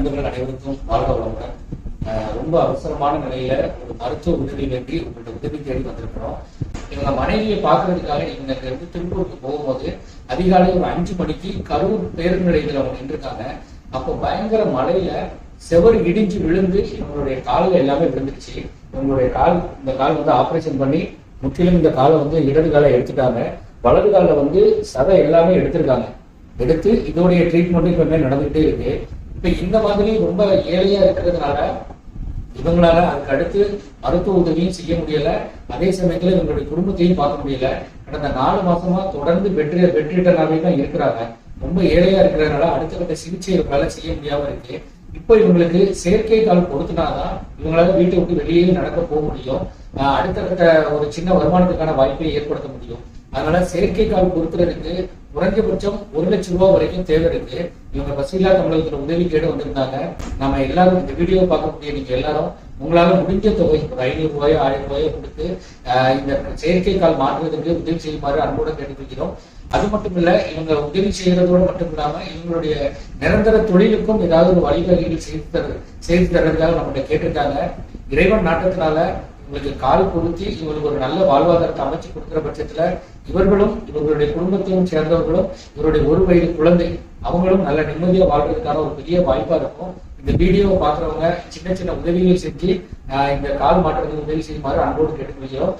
நண்பர்கள் அனைவருக்கும் வாழ்க வளமுடன். ரொம்ப அவசரமான நிலையில ஒரு மருத்துவ உதவி வேண்டி உங்கள்ட்ட உதவி தேடி வந்திருக்கிறோம். இவங்க மனைவியை பார்க்கறதுக்காக இவங்க இங்க இருந்து திருப்பூருக்கு போகும்போது அதிகாலை ஒரு அஞ்சு மணிக்கு கரூர் பேருந்து நிலையத்தில் அவங்க நின்றுருக்காங்க. அப்போ பயங்கர மழையில செவர் இடிஞ்சு விழுந்து இவங்களுடைய கால்கள் எல்லாமே விழுந்துருச்சு. இவங்களுடைய கால் இந்த கால் வந்து ஆபரேஷன் பண்ணி முற்றிலும் இந்த காலை வந்து இடது காலை எடுத்துட்டாங்க. வலது காலில் வந்து சதை எல்லாமே எடுத்திருக்காங்க. எடுத்து இதோடைய ட்ரீட்மெண்ட் இப்பவுமே நடந்துகிட்டே இருக்கு. இப்ப இந்த மாதிரி ரொம்ப ஏழையா இருக்கிறதுனால இவங்களால அதுக்கு அடுத்து மருத்துவ உதவியும் செய்ய முடியல. அதே சமயத்துல இவங்களுடைய குடும்பத்தையும் பார்க்க முடியல. கடந்த நாலு மாசமா தொடர்ந்து பெட்ரி பெட்ரிட்டனாவே தான் இருக்கிறாங்க. ரொம்ப ஏழையா இருக்கிறதுனால அடுத்த கட்ட சிகிச்சை இவங்களால செய்ய முடியாம இருக்கு. இப்போ இவங்களுக்கு செயற்கை கால் கொடுத்தனாதான் இவங்களால வீட்டை விட்டு வெளியே நடக்க போக முடியும். அடுத்த கட்ட ஒரு சின்ன வருமானத்துக்கான வாய்ப்பை ஏற்படுத்த முடியும். அதனால செயற்கை கால் பொருத்துறதுக்கு குறைஞ்சபட்சம் ஒரு லட்சம் ரூபாய் வரைக்கும் தேவை இருக்கு. இவங்க பசிலா தமிழகத்துல உதவி கேடு வந்திருந்தாங்க. நம்ம எல்லாரும் இந்த வீடியோ பார்க்கக்கூடிய நீங்க எல்லாரும் உங்களால முடிஞ்ச தொகை ஒரு ஐநூறு ரூபாயோ ஆயிரம் ரூபாயோ கொடுத்து ஆஹ் இந்த செயற்கை கால் மாற்றுவதற்கு உதவி செய்யுமாறு அன்போடு கேட்டுக்கொள்கிறோம். அது மட்டும் இல்ல இவங்க உதவி செய்யறதோடு மட்டும் இல்லாம இவங்களுடைய நிரந்தர தொழிலுக்கும் ஏதாவது ஒரு வழிவகைகள் செய்து தர செய்து தர்றதுக்காக நம்மகிட்ட கேட்டிருக்காங்க. இறைவன் நாட்டத்தினால இவங்களுக்கு கால் பொருத்தி இவங்களுக்கு ஒரு நல்ல வாழ்வாதாரத்தை அமைச்சு கொடுக்குற பட்சத்துல இவர்களும் இவர்களுடைய குடும்பத்தையும் சேர்ந்தவர்களும் இவருடைய ஒரு வயது குழந்தை அவங்களும் நல்ல நிம்மதியா வாழ்றதுக்கான ஒரு பெரிய வாய்ப்பா இருக்கும். இந்த வீடியோவை பாக்குறவங்க சின்ன சின்ன உதவிகள் செஞ்சு இந்த கால் மாற்றத்துக்கு உதவி செய்யுமாறு அன்போடு கேட்டுக்கொள்கிறோம்.